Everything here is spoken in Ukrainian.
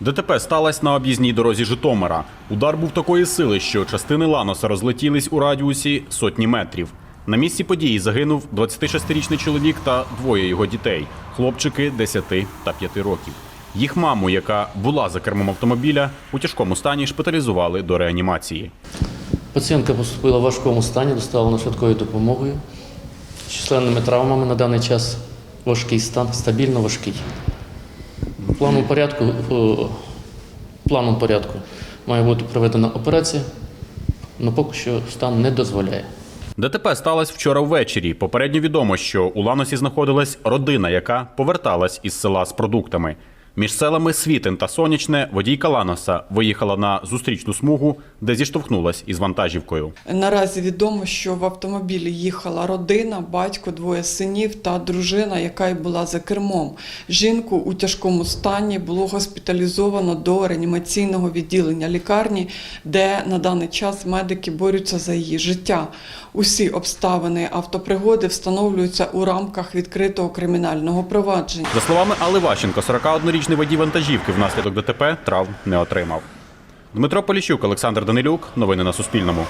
ДТП сталося на об'їзній дорозі Житомира. Удар був такої сили, що частини ланоса розлетілись у радіусі сотні метрів. На місці події загинув 26-річний чоловік та двоє його дітей хлопчики 10 та 5 років. Їх маму, яка була за кермом автомобіля, у тяжкому стані шпиталізували до реанімації. Пацієнтка поступила в важкому стані, доставлена швидкою допомогою. З численними травмами на даний час важкий стан, стабільно важкий. Планом порядку, о, планом порядку має бути проведена операція, але поки що стан не дозволяє. ДТП сталося вчора ввечері. Попередньо відомо, що у Ланосі знаходилась родина, яка поверталась із села з продуктами. Між селами Світин та Сонячне водійка Ланоса виїхала на зустрічну смугу, де зіштовхнулась із вантажівкою. Наразі відомо, що в автомобілі їхала родина, батько, двоє синів та дружина, яка й була за кермом. Жінку у тяжкому стані було госпіталізовано до реанімаційного відділення лікарні, де на даний час медики борються за її життя. Усі обставини автопригоди встановлюються у рамках відкритого кримінального провадження. За словами Алли Ващенко, 41-річний водій вантажівки внаслідок ДТП травм не отримав. Дмитро Поліщук, Олександр Данилюк. Новини на Суспільному.